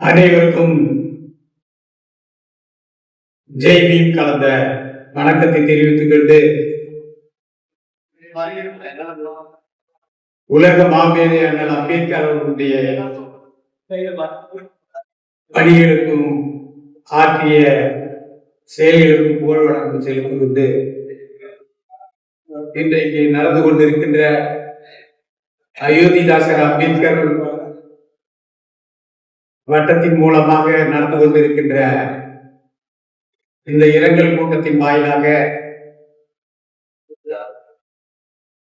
அனைவருக்கும் ஜெய் கலந்த வணக்கத்தை தெரிவித்துக் கொண்டு உலக மாமேதை அண்ணல் அம்பேத்கர் அவர்களுடைய பணிகளுக்கும் ஆற்றிய செயல்களுக்கும் புகழ் வணக்கம் செலுத்திக் கொண்டு இன்றைக்கு நடந்து கொண்டிருக்கின்ற அயோத்திதாசர் அம்பேத்கர் வட்டத்தின் மூலமாக நடந்து கொண்டிருக்கின்ற இந்த இரங்கல் கூட்டத்தின் வாயிலாக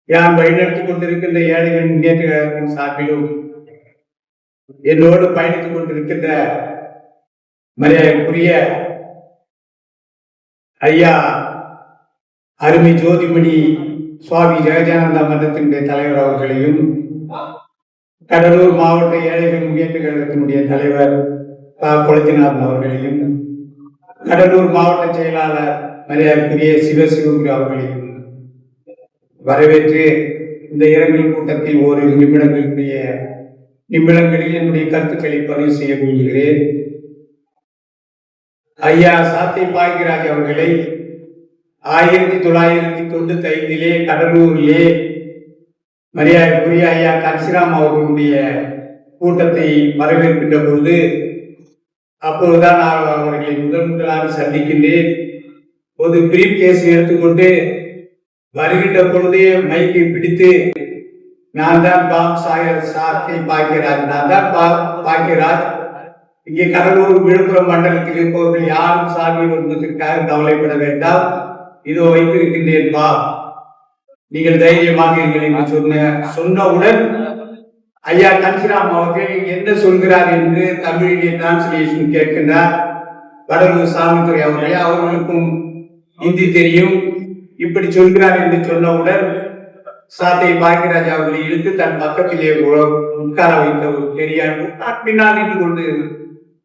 யார் வழிநடத்திக் கொண்டிருக்கின்ற ஏழைகள் முன்னேற்ற கழகத்தின் சார்பிலும் என்னோடு பயணித்துக் கொண்டிருக்கின்ற மரியாதைக்குரிய ஐயா அருமை ஜோதிமணி சுவாமி ஜெகஜானந்தா மன்றத்தினுடைய தலைவர் அவர்களையும் கடலூர் மாவட்ட ஏழைகள் முன்னேற்ற கழகத்தினுடைய தலைவர் ப. கொளத்திநாதன் அவர்களையும் கடலூர் மாவட்ட செயலாளர் மரியாதைக்குரிய சிவசிவகுரு அவர்களையும் வரவேற்று இந்த இரங்கல் கூட்டத்தில் ஒரு நிமிடங்களுடைய நிமிடங்களில் என்னுடைய கருத்துக்களை பதிவு செய்ய விரும்புகிறேன் ஐயா சாத்தை பாய்கிராஜ் அவர்களை ஆயிரத்தி தொள்ளாயிரத்தி தொண்ணூத்தி ஐந்திலே கடலூரிலே மரியாதைக்குரிய ஐயா கன்சிராம் அவர்களுடைய கூட்டத்தை வரவேற்கின்ற பொழுது அப்போதுதான் நான் அவர்களை முதல் முதலாக சந்திக்கின்றேன். ஒரு பிரீப் கேஸ் எடுத்துக்கொண்டு வருகின்ற பொழுதே மைக்கை பிடித்து நான் தான் பாப் சாயர் சாத்தை பாக்கியராஜ் நான் தான் பா பாக்கியராஜ் இங்கே கடலூர் விழுப்புரம் மண்டலத்தில் இருப்பவர்கள் யாரும் சாமி வந்ததற்காக கவலைப்பட வேண்டாம். இதோ வைத்திருக்கின்றேன் பா நீங்கள் தைரியமாக இருங்கள் என்று சொன்ன சொன்னவுடன் ஐயா கன்சிராம் அவர்கள் என்ன சொல்கிறார் என்று தமிழிலே டிரான்ஸ்லேஷன் கேட்கின்றார். வடலூர் சாமித்துறை அவர்களே அவர்களுக்கும் ஹிந்தி தெரியும். இப்படி சொல்கிறார் என்று சொன்னவுடன் சாத்தை பாக்கியராஜ் அவர்களை இழுத்து தன் பக்கத்திலே உட்கார வைத்த ஒரு பெரியார் பின்னால் நின்று கொண்டு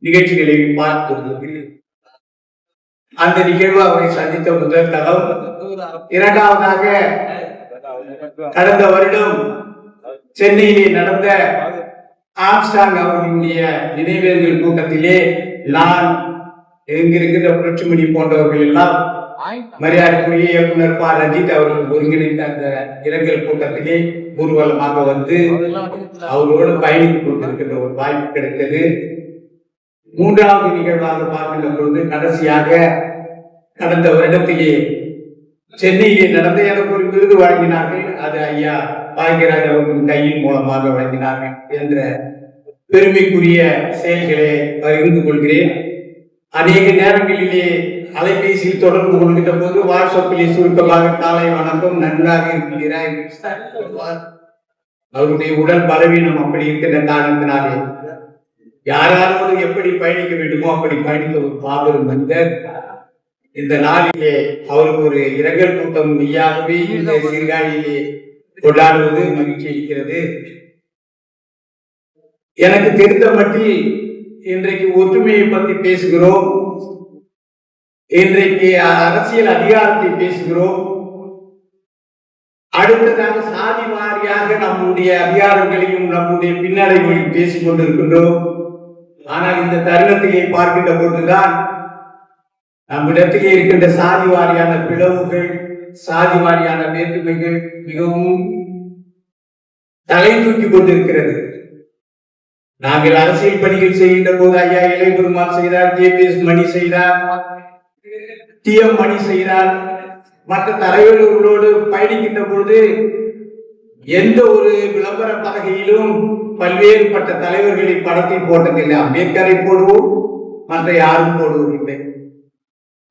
நிகழ்ச்சிகளை பார்த்து அந்த நிகழ்வு அவரை சந்தித்த முதல் தகவல் இரண்டாவதாக கடந்த வருடம் சென்னையிலே நடந்த ஆம்ஸ்டாங் அவர்களுடைய நினைவேந்தல் கூட்டத்திலே நான் எங்கிருக்கின்ற புரட்சிமணி போன்றவர்கள் எல்லாம் மரியாதைக்குரிய இயக்குனர் ப. ரஞ்சித் அவர்கள் ஒருங்கிணைந்த அந்த இரங்கல் கூட்டத்திலே ஊர்வலமாக வந்து அவரோடு பயணித்துக் கொண்டிருக்கின்ற ஒரு வாய்ப்பு கிடைத்தது. மூன்றாவது நிகழ்வாக பார்க்கின்ற பொழுது கடைசியாக கடந்த வருடத்திலே சென்னையிலே நடந்த எனக்கு ஒரு விருது வழங்கினார்கள் அது ஐயா பாக்யராஜ் அவர்களின் கையின் மூலமாக வழங்கினார்கள் என்ற பெருமைக்குரிய செயல்களை பகிர்ந்து கொள்கிறேன். அநேக நேரங்களிலே அலைபேசியில் தொடர்பு கொள்கின்ற போது வாட்ஸ்அப்பிலே சுருக்கமாக காலை வணக்கம் நன்றாக இருக்கிறாய். அவருடைய உடல் பலவீனம் அப்படி இருக்கின்ற காரணத்தினாலே யாராரோடு எப்படி பயணிக்க வேண்டுமோ அப்படி பயணித்த ஒரு பாபரும் மனிதர் இந்த நாளிலே அவருக்கு ஒரு இரங்கல் கூட்டம் மெய்யாகவே இந்த சீர்காழியிலே கொண்டாடுவது மகிழ்ச்சி அளிக்கிறது. எனக்கு தெரிந்த மட்டில் இன்றைக்கு ஒற்றுமையை பற்றி பேசுகிறோம். இன்றைக்கு அரசியல் அதிகாரத்தை பேசுகிறோம். அடுத்ததாக சாதி வாரியாக நம்முடைய அதிகாரங்களையும் நம்முடைய பின்னடைவுகளையும் பேசிக் கொண்டிருக்கின்றோம். ஆனால் இந்த தருணத்திலே பார்க்கின்ற பொழுதுதான் நம்மிடத்திலே இருக்கின்ற சாதி வாரியான பிளவுகள் சாதி வாரியான வேற்றுமைகள் மிகவும் தலை தூக்கி கொண்டிருக்கிறது. நாங்கள் அரசியல் பணிகள் செய்கின்ற போது ஐயா இலை பெருமாள் செய்தார் ஜே பி எஸ் மணி செய்தார் டி எம் மணி செய்தார். மற்ற தலைவர்களோடு பயணிக்கின்ற பொழுது எந்த ஒரு விளம்பர பலகையிலும் பல்வேறுபட்ட தலைவர்களின் படத்தை போட்டதில்லை. அம்பேத்கரை போடுவோம் மற்ற யாரும் போடுவதில்லை.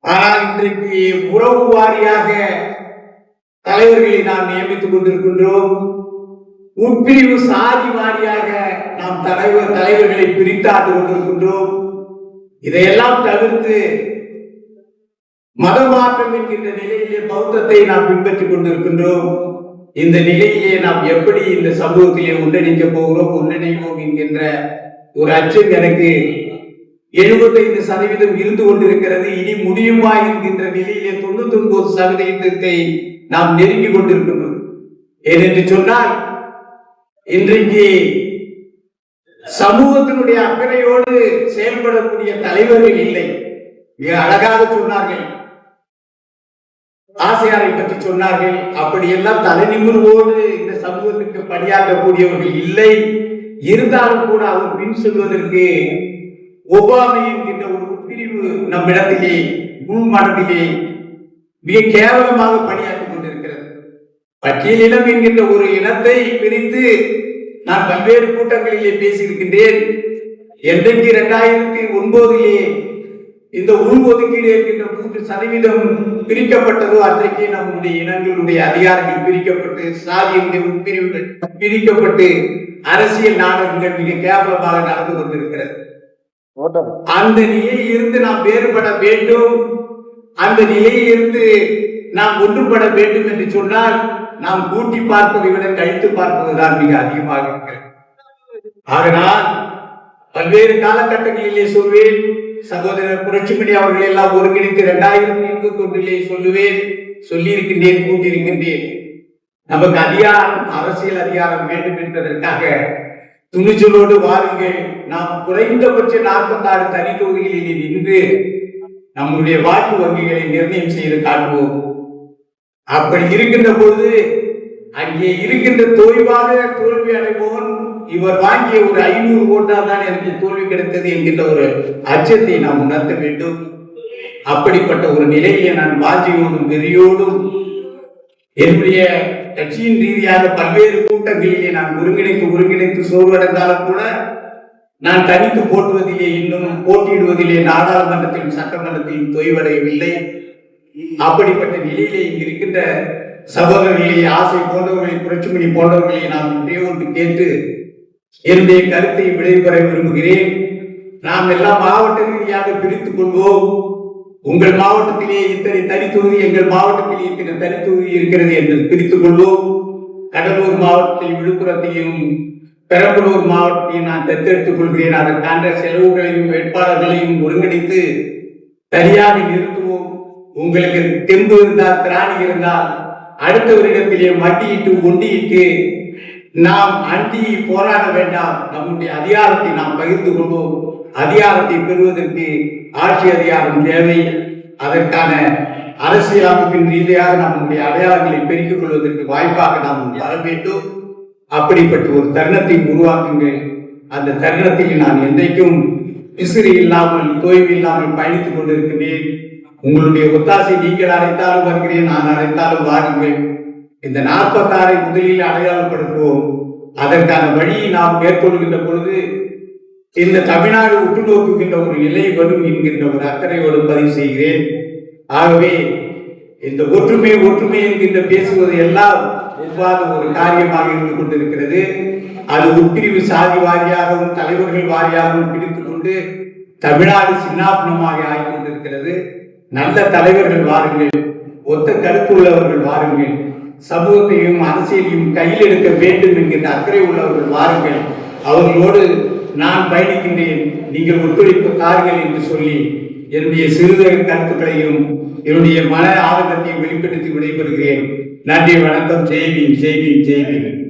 ஆனால் இன்றைக்கு உறவு வாரியாக தலைவர்களை நாம் நியமித்துக் கொண்டிருக்கின்றோம். உட்பிரிவு சாதி வாரியாக நாம் தலைவர் தலைவர்களை பிரித்தாண்டு கொண்டிருக்கின்றோம். இதையெல்லாம் தவிர்த்து மதமாற்றம் என்கின்ற நிலையிலே பௌத்தத்தை நாம் பின்பற்றிக் கொண்டிருக்கின்றோம். இந்த நிலையிலே நாம் எப்படி இந்த சமூகத்திலே ஒன்றிணைக்க போகிறோம் ஒன்றிணைவோம் என்கின்ற ஒரு அச்சம் எனக்கு எழுபத்தைந்து சதவீதம் இருந்து கொண்டிருக்கிறது. இனி முடியுமா என்கின்ற நிலையிலே தொண்ணூத்தி ஒன்பது சதவீதத்தை நாம் நெருங்கி கொண்டிருக்கின்றோம். ஏனென்று சொன்னால் இன்றைக்கு சமூகத்தினுடைய அக்கறையோடு செயல்படக்கூடிய தலைவர்கள் இல்லை. மிக அழகாக சொன்னார்கள். ஆசையாரை பற்றி சொன்னார்கள். அப்படியெல்லாம் தலைநிமிர்வோடு இந்த சமூகத்துக்கு பணியாற்றக்கூடியவர்கள் இல்லை. இருந்தாலும் கூட அவர் பின் செல்வதற்கு ஒவ்வாமை என்கின்ற ஒரு உட்பிரிவு நம்மிடத்திலே உள் மனதிலே மிக கேவலமாக பணியாற்றிக் கொண்டிருக்கிறது. பட்டியல் இடம் என்கின்ற ஒரு இனத்தை பிரித்து நான் பல்வேறு கூட்டங்களிலே பேசியிருக்கின்றேன். என்றைக்கு இரண்டாயிரத்தி ஒன்பதிலே இந்த உள்ஒதுக்கீடு என்கின்ற மூன்று சதவீதம் பிரிக்கப்பட்டதோ அன்றைக்கு நம்முடைய இனங்களுடைய அதிகாரங்கள் பிரிக்கப்பட்டு சாதியினுடைய உட்பிரிவுகள் பிரிக்கப்பட்டு அரசியல் நாடகங்கள் மிக கேவலமாக நடந்து கொண்டிருக்கிறது. அந்த நிலையில் இருந்து நாம் வேறுபட வேண்டும். அந்த நிலையில் இருந்து நாம் ஒன்றுபட வேண்டும் என்று சொன்னால் நாம் கூட்டி பார்ப்பதை விட கழித்து பார்ப்பதுதான் மிக அதிகமாக இருக்கிறது ஆகனால் பல்வேறு காலகட்டங்களிலே சொல்வேன் சகோதரர் புரட்சிமணி அவர்கள் எல்லாம் ஒருங்கிணைத்து இரண்டாயிரத்தி இருபத்தி ஒன்றிலே சொல்லுவேன் சொல்லியிருக்கின்றேன் கூட்டியிருக்கின்றேன் நமக்கு அதிகாரம் அரசியல் அதிகாரம் வேண்டும் என்பதற்காக துணிச்சலோடு வாருங்கள். நாம் குறைந்தபட்ச நாற்பத்தாறு தனி தொகுதிகளில் நின்று நம்முடைய வாக்கு வங்கிகளை நிர்ணயம் செய்து காட்டுவோம். அப்படி இருக்கின்ற போது அங்கே இருக்கின்ற தொய்வாக தோல்வி அடைவோன் இவர் வாங்கிய ஒரு ஐநூறு ஓட்டால் தான் எனக்கு தோல்வி கிடைத்தது என்கின்ற ஒரு அச்சத்தை நாம் உணர்த்த வேண்டும். அப்படிப்பட்ட ஒரு நிலையை நான் வாஜியோடும் வெறியோடும் என்னுடைய கட்சியின் ரீதியாக பல்வேறு கூட்டங்களிலே நான் ஒருங்கிணைத்து ஒருங்கிணைத்து சோர்வடைந்தாலும் கூட நான் தனித்து போட்டுவதிலே இன்னும் போட்டியிடுவதிலே நாடாளுமன்றத்திலும் சட்டமன்றத்திலும் தொய்வடையவில்லை. அப்படிப்பட்ட நிலையிலே இங்கு இருக்கின்ற சகோதரர்களே ஆசை போன்றவர்களை புரட்சிமணி போன்றவர்களை நாம் ஒன்றே ஒன்று கேட்டு என்னுடைய கருத்தை விடைபெற விரும்புகிறேன். நாம் எல்லாம் மாவட்ட ரீதியாக பிரித்துக் கொள்வோம். உங்கள் மாவட்டத்திலே இத்தனை தனித்தொகுதி எங்கள் மாவட்டத்திலே இத்தனை தனித்தொகுதி இருக்கிறது என்று பிரித்துக் கொள்வோம். கடலூர் மாவட்டத்தையும் விழுப்புரத்தையும் பெரம்பலூர் மாவட்டத்தையும் நான் தத்தெடுத்துக் கொள்கிறேன். அதற்கான செலவுகளையும் வேட்பாளர்களையும் ஒருங்கிணைத்து தனியாக நிறுத்துவோம். உங்களுக்கு தெம்பு இருந்தால் திராணி இருந்தால் அடுத்தவரிடத்திலே மட்டியிட்டு ஒண்டியிட்டு நாம் அண்டி போராட வேண்டாம். நம்முடைய அதிகாரத்தை நாம் பகிர்ந்து கொள்வோம். அதிகாரத்தை பெறுவதற்கு ஆட்சி அதிகாரம் தேவை. அதற்கான அரசியலமைப்பின் ரீதியாக நம்முடைய அடையாளங்களை பெருக்கிக் கொள்வதற்கு வாய்ப்பாக நாம் வர வேண்டும். அப்படிப்பட்ட ஒரு தருணத்தை உருவாக்குங்கள். அந்த தருணத்தில் நான் என்றைக்கும் விசிறி இல்லாமல் தோய்வு இல்லாமல் பயணித்துக் கொண்டிருக்கிறேன் உங்களுடைய ஒத்தாசை நீங்கள் அழைத்தாலும் வருகிறேன் நான் அழைத்தாலும் வாருங்கள். இந்த நாற்பத்தாறை முதலில் அடையாளப்படுத்துவோம். அதற்கான வழியை நாம் மேற்கொள்கின்ற பொழுது இந்த தமிழ்நாடு உற்று நோக்குகின்ற ஒரு நிலை வரும் என்கின்ற ஒரு அக்கறையோடு பதிவு செய்கிறேன். ஆகவே இந்த ஒற்றுமை ஒற்றுமை என்கின்ற பேசுவது எல்லாம் ஒவ்வாத ஒரு காரியமாக இருந்து கொண்டிருக்கிறது. அது உட்பிரிவு சாதி வாரியாகவும் தலைவர்கள் வாரியாகவும் பிரித்துக் கொண்டு தமிழ்நாடு சின்னாபனமாக ஆகிக் கொண்டிருக்கிறது. நல்ல தலைவர்கள் வாருங்கள் ஒத்த கருத்து உள்ளவர்கள் வாருங்கள் சமூகத்தையும் அரசியலையும் கையில் எடுக்க வேண்டும் என்கின்ற அக்கறை உள்ளவர்கள் வாருங்கள். அவர்களோடு நான் பயணிக்கின்றேன். நீங்கள் ஒத்துழைப்பு தாருங்கள் என்று சொல்லி என்னுடைய சிறுதக கருத்துக்களையும் என்னுடைய மன ஆதங்கத்தையும் வெளிப்படுத்தி விடைபெறுகிறேன். நன்றி வணக்கம். செய்வீன் செய்வீன் செய்வீன்